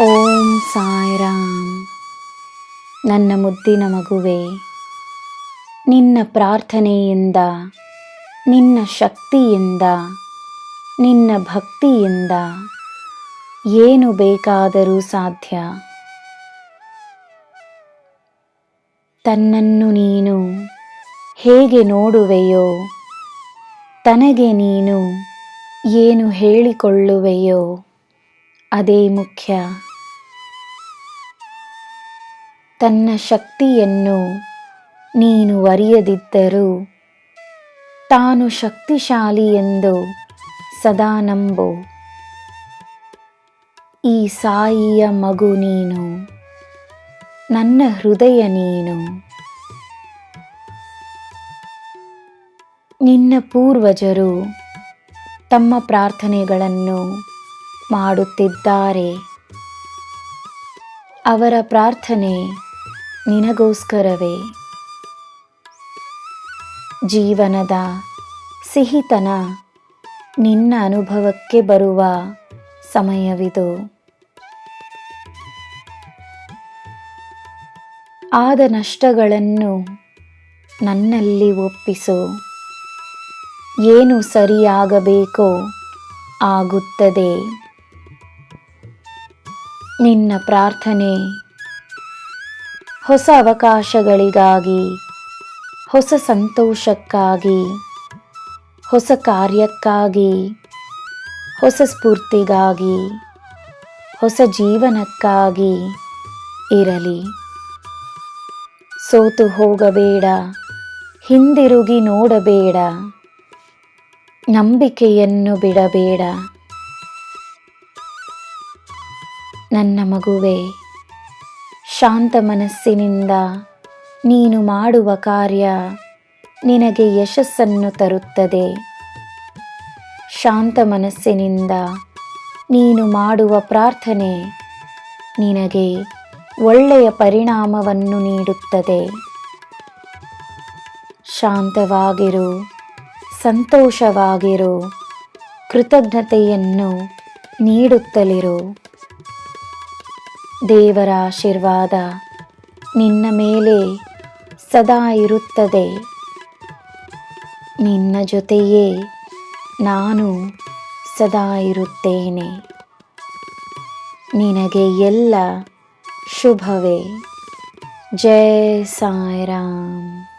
ಓಂ ಸಾಯಿರಾಮ್. ನನ್ನ ಮುದ್ದಿನ ಮಗುವೆ, ನಿನ್ನ ಪ್ರಾರ್ಥನೆಯಿಂದ, ನಿನ್ನ ಶಕ್ತಿಯಿಂದ, ನಿನ್ನ ಭಕ್ತಿಯಿಂದ ಏನು ಬೇಕಾದರೂ ಸಾಧ್ಯ. ತನ್ನನ್ನು ನೀನು ಹೇಗೆ ನೋಡುವೆಯೋ, ತನಗೆ ನೀನು ಏನು ಹೇಳಿಕೊಳ್ಳುವೆಯೋ, ಅದೇ ಮುಖ್ಯ. ತನ್ನ ಶಕ್ತಿಯನ್ನು ನೀನು ಅರಿಯದಿದ್ದರೂ ತಾನು ಶಕ್ತಿಶಾಲಿ ಎಂದು ಸದಾ ನಂಬು. ಈ ಸಾಯಿಯ ಮಗು ನೀನು, ನನ್ನ ಹೃದಯ ನೀನು. ನಿನ್ನ ಪೂರ್ವಜರು ತಮ್ಮ ಪ್ರಾರ್ಥನೆಗಳನ್ನು ಮಾಡುತ್ತಿದ್ದಾರೆ. ಅವರ ಪ್ರಾರ್ಥನೆ ನಿನಗೋಸ್ಕರವೇ. ಜೀವನದ ಸಿಹಿತನ ನಿನ್ನ ಅನುಭವಕ್ಕೆ ಬರುವ ಸಮಯವಿದು. ಆದ ನಷ್ಟಗಳನ್ನು ನನ್ನಲ್ಲಿ ಒಪ್ಪಿಸು. ಏನು ಸರಿಯಾಗಬೇಕೋ ಆಗುತ್ತದೆ. ನಿನ್ನ ಪ್ರಾರ್ಥನೆ ಹೊಸ ಅವಕಾಶಗಳಿಗಾಗಿ, ಹೊಸ ಸಂತೋಷಕ್ಕಾಗಿ, ಹೊಸ ಕಾರ್ಯಕ್ಕಾಗಿ, ಹೊಸ ಸ್ಫೂರ್ತಿಗಾಗಿ, ಹೊಸ ಜೀವನಕ್ಕಾಗಿ ಇರಲಿ. ಸೋತು ಹೋಗಬೇಡ, ಹಿಂದಿರುಗಿ ನೋಡಬೇಡ, ನಂಬಿಕೆಯನ್ನು ಬಿಡಬೇಡ. ನನ್ನ ಮಗುವೆ ಶಾಂತ ಮನಸ್ಸಿನಿಂದ ನೀನು ಮಾಡುವ ಕಾರ್ಯ ನಿನಗೆ ಯಶಸ್ಸನ್ನು ತರುತ್ತದೆ. ಶಾಂತ ಮನಸ್ಸಿನಿಂದ ನೀನು ಮಾಡುವ ಪ್ರಾರ್ಥನೆ ನಿನಗೆ ಒಳ್ಳೆಯ ಪರಿಣಾಮವನ್ನು ನೀಡುತ್ತದೆ. ಶಾಂತವಾಗಿರು, ಸಂತೋಷವಾಗಿರು, ಕೃತಜ್ಞತೆಯನ್ನು ನೀಡುತ್ತಲಿರು. ದೇವರ ಆಶೀರ್ವಾದ ನಿನ್ನ ಮೇಲೆ ಸದಾ ಇರುತ್ತದೆ. ನಿನ್ನ ಜೊತೆಯೇ ನಾನು ಸದಾ ಇರುತ್ತೇನೆ. ನಿನಗೆ ಎಲ್ಲ ಶುಭವೇ. ಜಯ ಸಾಯಿರಾಮ್.